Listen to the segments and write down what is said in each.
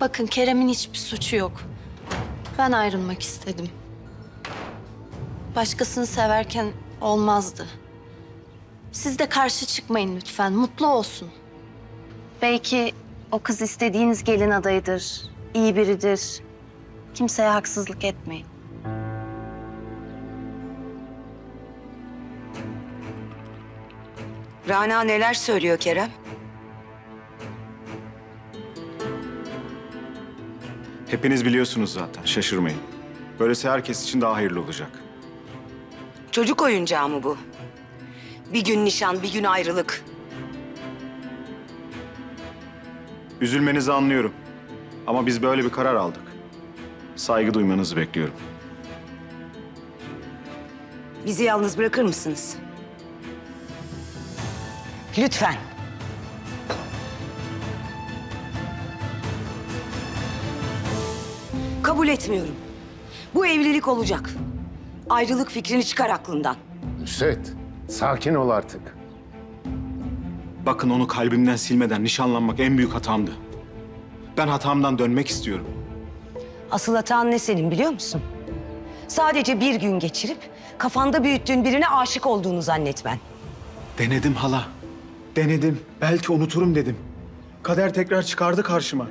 Bakın Kerem'in hiçbir suçu yok. Ben ayrılmak istedim. Başkasını severken olmazdı. Siz de karşı çıkmayın lütfen. Mutlu olsun. Belki o kız istediğiniz gelin adayıdır. iyi biridir. Kimseye haksızlık etmeyin. Rana neler söylüyor Kerem? Hepiniz biliyorsunuz zaten, şaşırmayın. Böylesi herkes için daha hayırlı olacak. Çocuk oyuncağı mı bu? Bir gün nişan, bir gün ayrılık. Üzülmenizi anlıyorum. Ama biz böyle bir karar aldık. Saygı duymanızı bekliyorum. Bizi yalnız bırakır mısınız? Lütfen. Kabul etmiyorum. Bu evlilik olacak. Ayrılık fikrini çıkar aklından. Nusret, sakin ol artık. Bakın onu kalbimden silmeden nişanlanmak en büyük hatamdı. Ben hatamdan dönmek istiyorum. Asıl hatan ne senin biliyor musun? Sadece bir gün geçirip kafanda büyüttüğün birine aşık olduğunu zannetmen. Denedim hala. Denedim. Belki unuturum dedim. Kader tekrar çıkardı karşıma.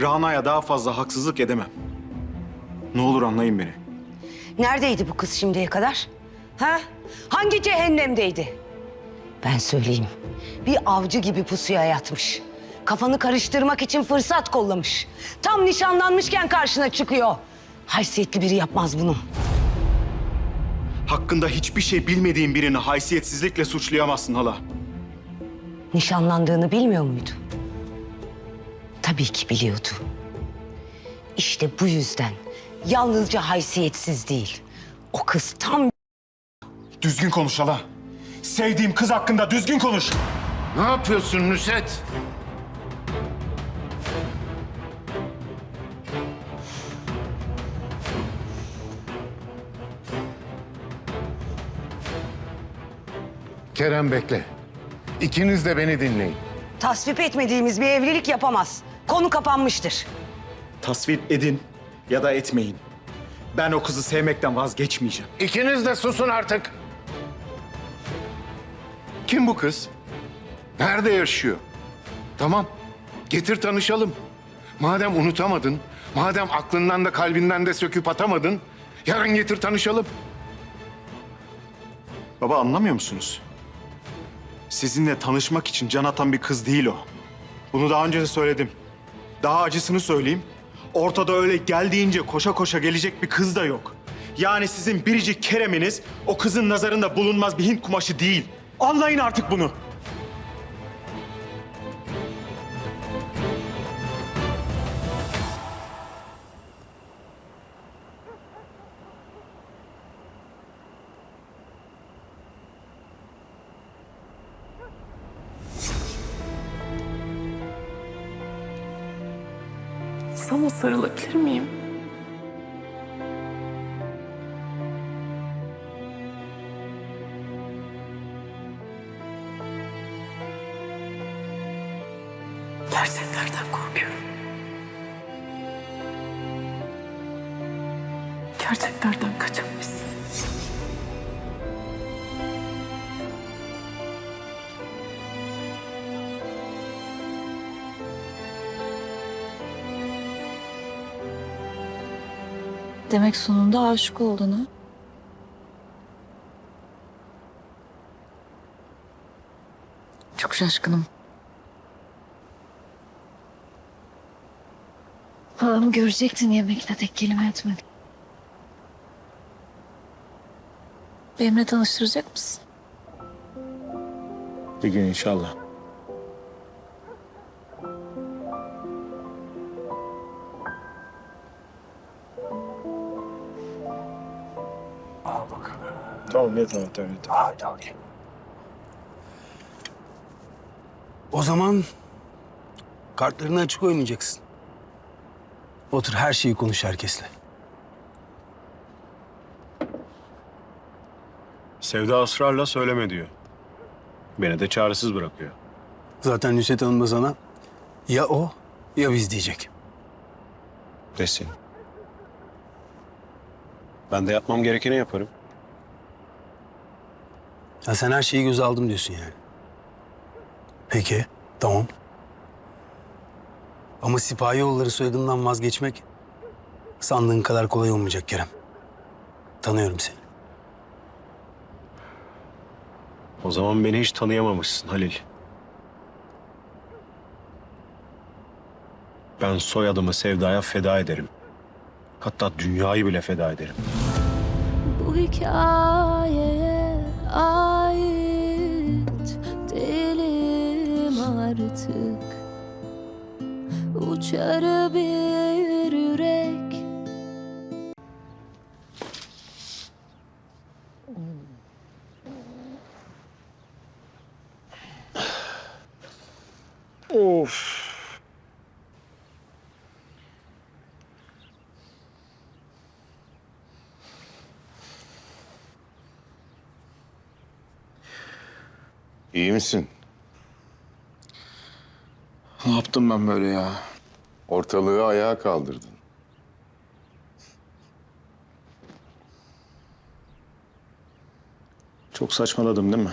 Rana'ya daha fazla haksızlık edemem. Ne olur anlayın beni. Neredeydi bu kız şimdiye kadar? Ha? Hangi cehennemdeydi? Ben söyleyeyim. Bir avcı gibi pusuya yatmış. Kafanı karıştırmak için fırsat kollamış. Tam nişanlanmışken karşına çıkıyor. Haysiyetli biri yapmaz bunu. Hakkında hiçbir şey bilmediğin birini haysiyetsizlikle suçlayamazsın hala. Nişanlandığını bilmiyor muydu? Tabii ki biliyordu. İşte bu yüzden yalnızca haysiyetsiz değil. O kız tam Düzgün konuş hala. Sevdiğim kız hakkında düzgün konuş. Ne yapıyorsun Nusret? Kerem bekle. İkiniz de beni dinleyin. tasvip etmediğimiz bir evlilik yapamaz. Konu kapanmıştır. Tasvip edin ya da etmeyin. Ben o kızı sevmekten vazgeçmeyeceğim. İkiniz de susun artık. Kim bu kız? Nerede yaşıyor? Tamam, getir tanışalım. Madem unutamadın, madem aklından da kalbinden de söküp atamadın, yarın getir tanışalım. Baba anlamıyor musunuz? Sizinle tanışmak için can atan bir kız değil o. Bunu daha önce de söyledim. Daha acısını söyleyeyim. Ortada öyle geldiğince koşa koşa gelecek bir kız da yok. Yani sizin biricik Kerem'iniz o kızın nazarında bulunmaz bir Hint kumaşı değil. Anlayın artık bunu. Sarılabilir miyim? Demek sonunda aşık oldun ha? Çok şaşkınım. Halamı görecektin yemekte tek kelime etmedin. Benimle tanıştıracak mısın? Bir gün inşallah. Tamam ne tamam tamam. tamam. O zaman kartlarını açık oynayacaksın. Otur her şeyi konuş herkesle. Sevda ısrarla söyleme diyor. Beni de çaresiz bırakıyor. Zaten Nusret Hanım da sana ya o ya biz diyecek. Desin. Ben de yapmam gerekeni yaparım. Ya sen her şeyi göze aldım diyorsun yani. Peki, tamam. Ama sipahi yolları soyadından vazgeçmek sandığın kadar kolay olmayacak Kerem. Tanıyorum seni. O zaman beni hiç tanıyamamışsın Halil. Ben soyadımı sevdaya feda ederim. Hatta dünyayı bile feda ederim. Bu hikayeye artık. Uçar bir yürek. İyi misin? Ne yaptım ben böyle ya? Ortalığı ayağa kaldırdın. Çok saçmaladım değil mi?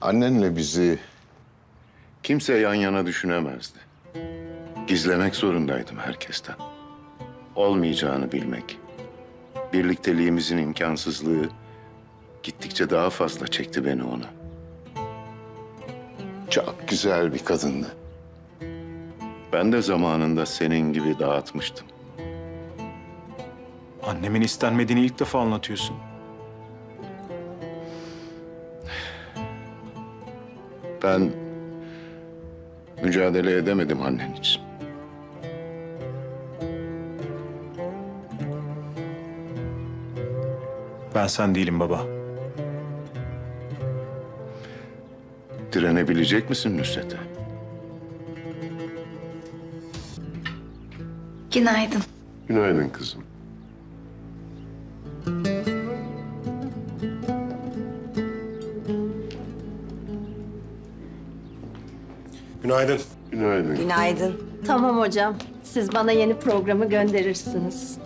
Annenle bizi kimse yan yana düşünemezdi. Gizlemek zorundaydım herkesten. Olmayacağını bilmek. Birlikteliğimizin imkansızlığı gittikçe daha fazla çekti beni ona. Çok güzel bir kadındı. Ben de zamanında senin gibi dağıtmıştım. Annemin istenmediğini ilk defa anlatıyorsun. Ben mücadele edemedim annen için. Ben sen değilim baba. Direnebilecek misin Nusret'e? Günaydın. Günaydın kızım. Günaydın. Günaydın. Günaydın. Tamam hocam. Siz bana yeni programı gönderirsiniz.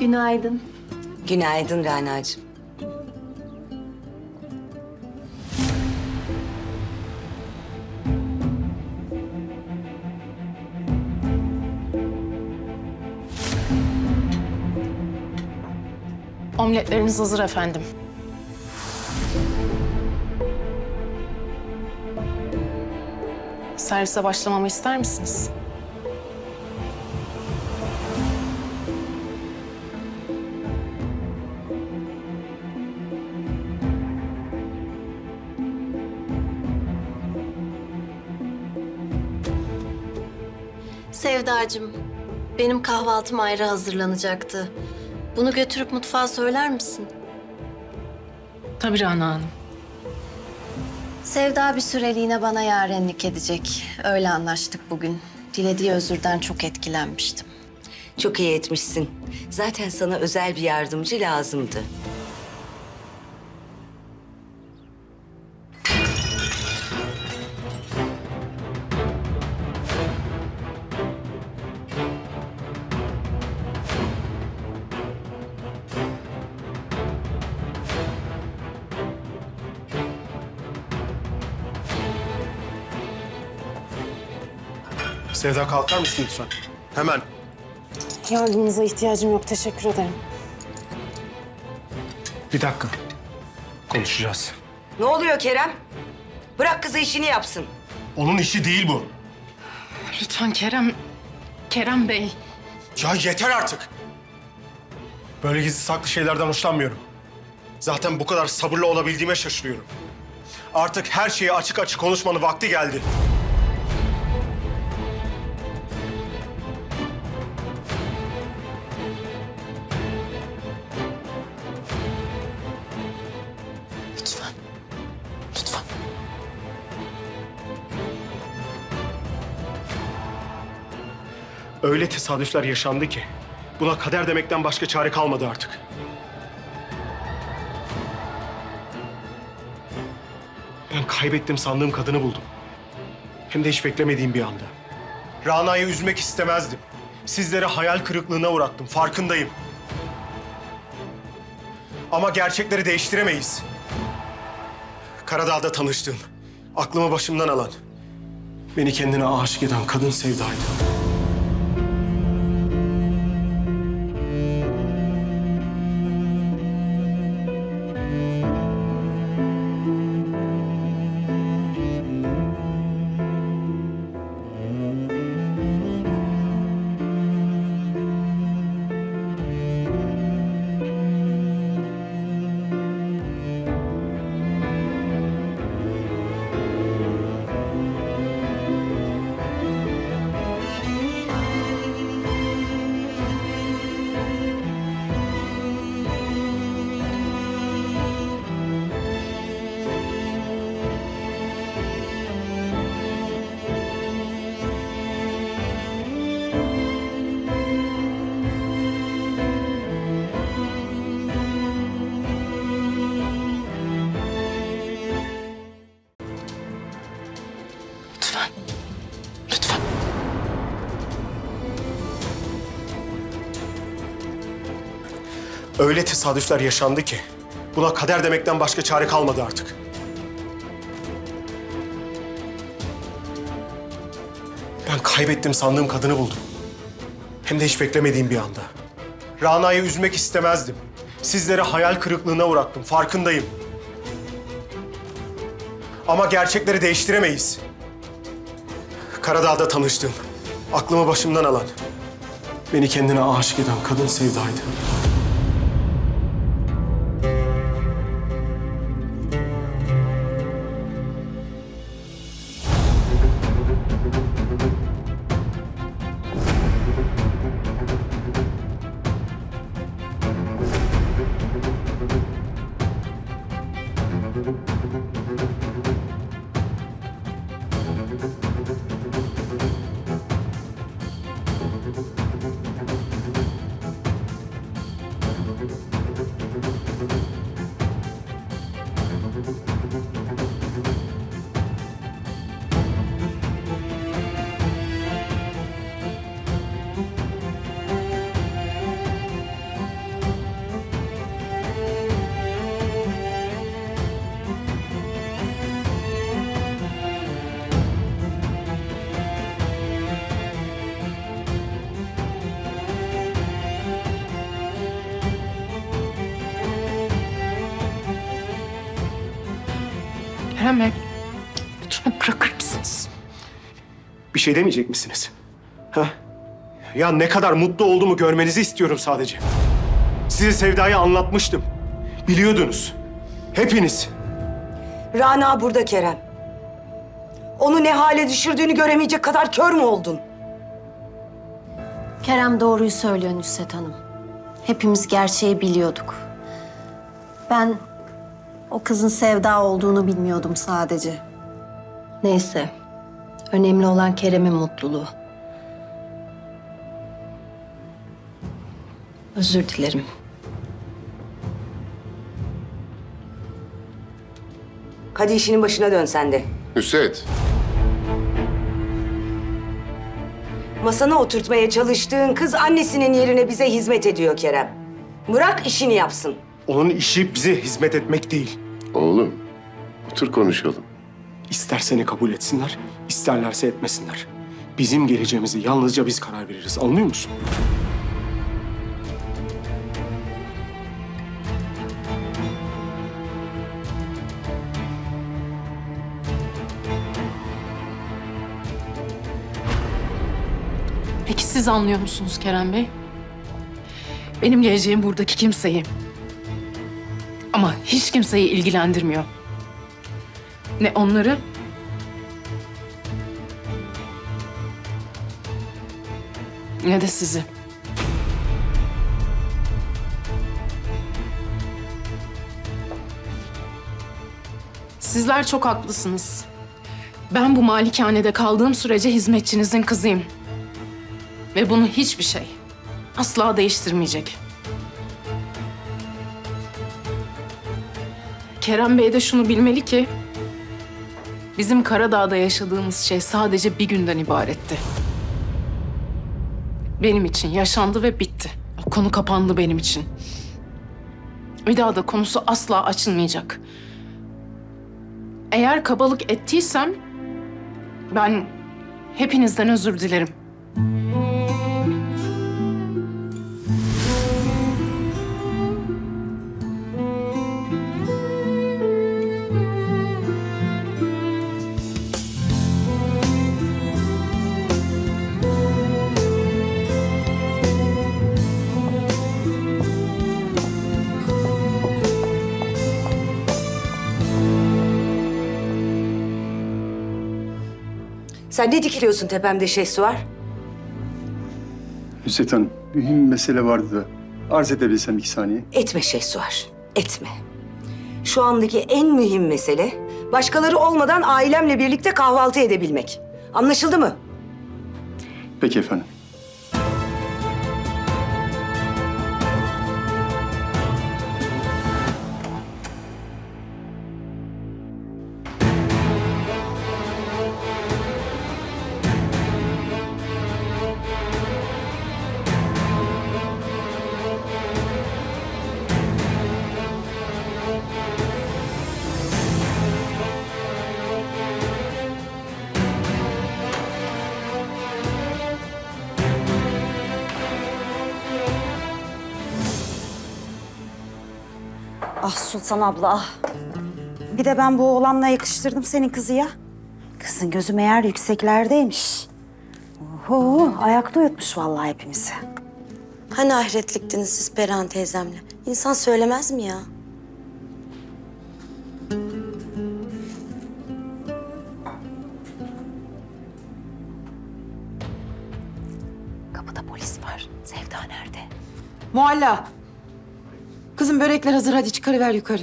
Günaydın. Günaydın Rana'cığım. Omletleriniz hazır efendim. Servise başlamamı ister misiniz? Sevdacığım, benim kahvaltım ayrı hazırlanacaktı. Bunu götürüp mutfağa söyler misin? Tabii Rana Hanım. Sevda bir süreliğine bana yarenlik edecek. Öyle anlaştık bugün. Dilediği özürden çok etkilenmiştim. Çok iyi etmişsin. Zaten sana özel bir yardımcı lazımdı. Sevda kalkar mısın lütfen? Hemen. Yardımınıza ihtiyacım yok. Teşekkür ederim. Bir dakika. Konuşacağız. Ne oluyor Kerem? Bırak kızı işini yapsın. Onun işi değil bu. Lütfen Kerem... Kerem Bey. Ya yeter artık. Böyle gizli saklı şeylerden hoşlanmıyorum. Zaten bu kadar sabırlı olabildiğime şaşırıyorum. Artık her şeyi açık açık konuşmanın vakti geldi. Öyle tesadüfler yaşandı ki buna kader demekten başka çare kalmadı artık. Ben kaybettim sandığım kadını buldum. Hem de hiç beklemediğim bir anda. Rana'yı üzmek istemezdim. Sizleri hayal kırıklığına uğrattım, farkındayım. Ama gerçekleri değiştiremeyiz. Karadağ'da tanıştığım, aklımı başımdan alan, beni kendine aşık eden kadın Sevda'ydı. Öyle tesadüfler yaşandı ki buna kader demekten başka çare kalmadı artık. Ben kaybettim sandığım kadını buldum. Hem de hiç beklemediğim bir anda. Rana'yı üzmek istemezdim. Sizleri hayal kırıklığına uğrattım, farkındayım. Ama gerçekleri değiştiremeyiz. Karadağ'da tanıştım. Aklımı başımdan alan, beni kendine aşık eden kadın Sevda'ydı. Kerem Bey. Lütfen bırakır mısınız? Bir şey demeyecek misiniz? Ha? Ya ne kadar mutlu olduğumu görmenizi istiyorum sadece. Size Sevda'yı anlatmıştım. Biliyordunuz. Hepiniz. Rana burada Kerem. Onu ne hale düşürdüğünü göremeyecek kadar kör mü oldun? Kerem doğruyu söylüyor Nusret Hanım. Hepimiz gerçeği biliyorduk. Ben o kızın Sevda olduğunu bilmiyordum sadece. Neyse. Önemli olan Kerem'in mutluluğu. Özür dilerim. Hadi işinin başına dön sen de. Nusret, Masana oturtmaya çalıştığın kız annesinin yerine bize hizmet ediyor Kerem. Bırak işini yapsın. Onun işi bize hizmet etmek değil. oğlum. Otur konuşalım. İster seni kabul etsinler, isterlerse etmesinler. Bizim geleceğimizi yalnızca biz karar veririz. Anlıyor musun? Peki siz anlıyor musunuz Kerem Bey? Benim geleceğim buradaki kimseyi. Ama hiç kimseyi ilgilendirmiyor. Ne onları ne de sizi. Sizler çok haklısınız. Ben bu malikanede kaldığım sürece hizmetçinizin kızıyım. Ve bunu hiçbir şey asla değiştirmeyecek. Kerem Bey de şunu bilmeli ki Bizim Karadağ'da yaşadığımız şey sadece bir günden ibaretti. Benim için yaşandı ve bitti. O konu kapandı benim için. Bir daha da konusu asla açılmayacak. Eğer kabalık ettiysem ben hepinizden özür dilerim. Sen ne dikiliyorsun tepemde şey var? Hüseyt Hanım, mühim mesele vardı da arz edebilsem iki saniye. Etme şey var. Etme. Şu andaki en mühim mesele başkaları olmadan ailemle birlikte kahvaltı edebilmek. Anlaşıldı mı? Peki efendim. Sultan abla ah. Bir de ben bu oğlanla yakıştırdım senin kızı ya. Kızın gözü meğer yükseklerdeymiş. Oho ayakta uyutmuş vallahi hepimizi. Hani ahiretliktiniz siz Perihan teyzemle? İnsan söylemez mi ya? Kapıda polis var. Sevda nerede? Mualla. Kızım börekler hazır hadi çıkarıver yukarı.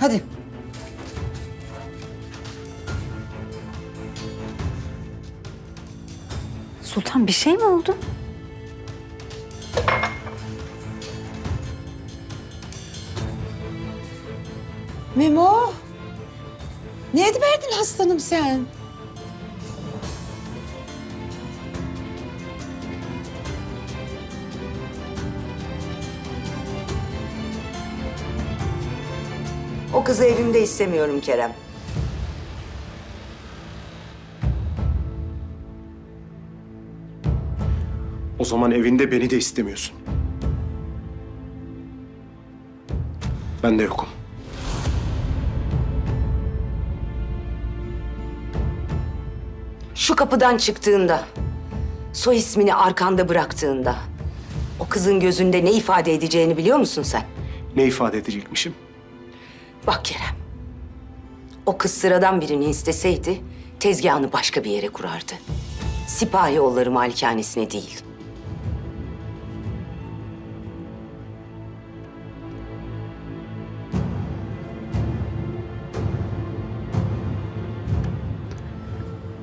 Hadi. Sultan bir şey mi oldu? Memo. Ne ediverdin hastanım sen? Kızı evimde istemiyorum Kerem. O zaman evinde beni de istemiyorsun. Ben de yokum. Şu kapıdan çıktığında, soy ismini arkanda bıraktığında... ...o kızın gözünde ne ifade edeceğini biliyor musun sen? Ne ifade edecekmişim? Bak Kerem, o kız sıradan birini isteseydi... ...tezgahını başka bir yere kurardı. Sipahi malikanesine değil.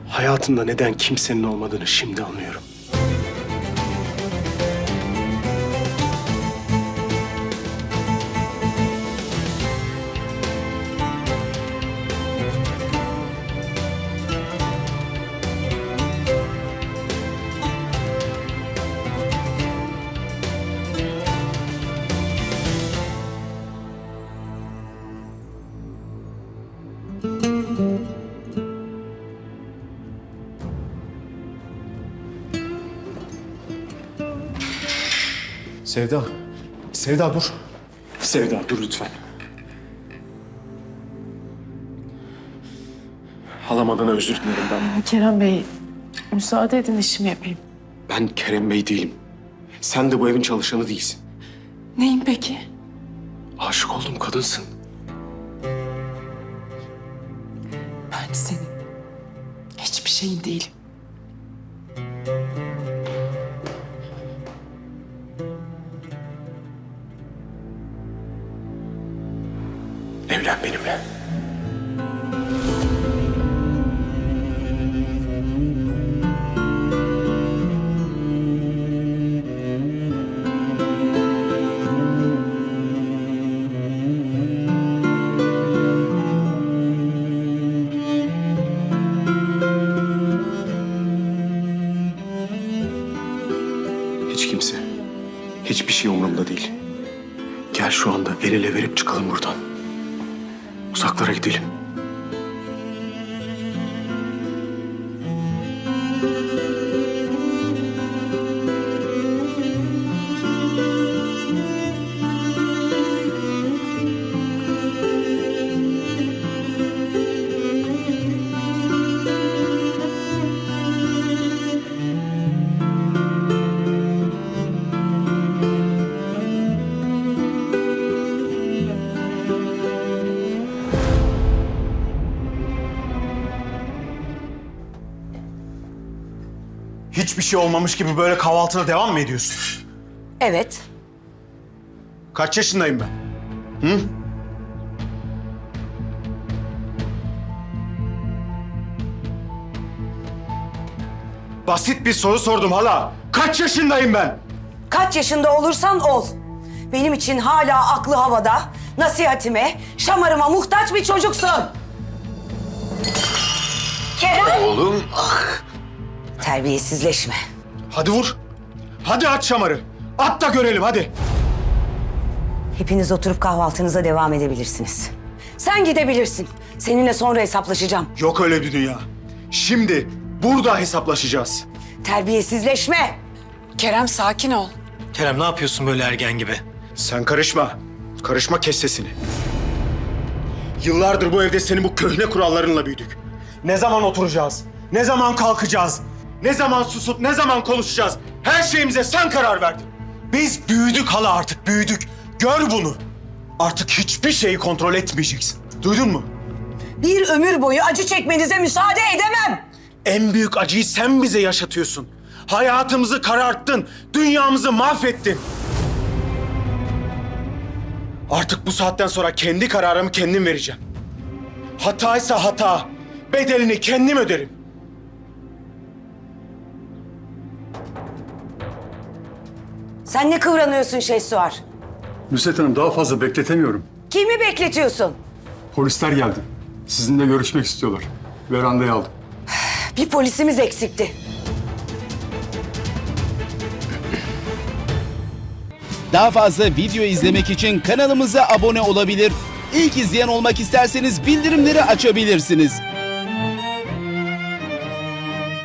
Hayatında neden kimsenin olmadığını şimdi anlıyorum. Sevda. Sevda dur. Sevda dur lütfen. Halam adına özür dilerim ben. Kerem Bey, müsaade edin işimi yapayım. Ben Kerem Bey değilim. Sen de bu evin çalışanı değilsin. Neyim peki? Aşık olduğum kadınsın. Ben senin hiçbir şeyin değilim. Hiçbir şey umurumda değil. Gel şu anda el ele verip çıkalım buradan. Uzaklara gidelim. Hiçbir şey olmamış gibi böyle kahvaltına devam mı ediyorsun? Evet. Kaç yaşındayım ben? Hı? Basit bir soru sordum hala. Kaç yaşındayım ben? Kaç yaşında olursan ol. Benim için hala aklı havada, nasihatime, şamarıma muhtaç bir çocuksun. Kerem! Oğlum Terbiyesizleşme. Hadi vur. Hadi at şamarı. At da görelim hadi. Hepiniz oturup kahvaltınıza devam edebilirsiniz. Sen gidebilirsin. Seninle sonra hesaplaşacağım. Yok öyle bir dünya. Şimdi burada hesaplaşacağız. Terbiyesizleşme. Kerem sakin ol. Kerem ne yapıyorsun böyle ergen gibi? Sen karışma. Karışma kes sesini. Yıllardır bu evde senin bu köhne kurallarınla büyüdük. Ne zaman oturacağız? Ne zaman kalkacağız? Ne zaman susup ne zaman konuşacağız? Her şeyimize sen karar verdin. Biz büyüdük hala artık büyüdük. Gör bunu. Artık hiçbir şeyi kontrol etmeyeceksin. Duydun mu? Bir ömür boyu acı çekmenize müsaade edemem. En büyük acıyı sen bize yaşatıyorsun. Hayatımızı kararttın, dünyamızı mahvettin. Artık bu saatten sonra kendi kararımı kendim vereceğim. Hataysa hata, bedelini kendim öderim. Sen ne kıvranıyorsun Şehsuar? Nusret Hanım daha fazla bekletemiyorum. Kimi bekletiyorsun? Polisler geldi. Sizinle görüşmek istiyorlar. Verandaya aldım. Bir polisimiz eksikti. Daha fazla video izlemek için kanalımıza abone olabilir. İlk izleyen olmak isterseniz bildirimleri açabilirsiniz.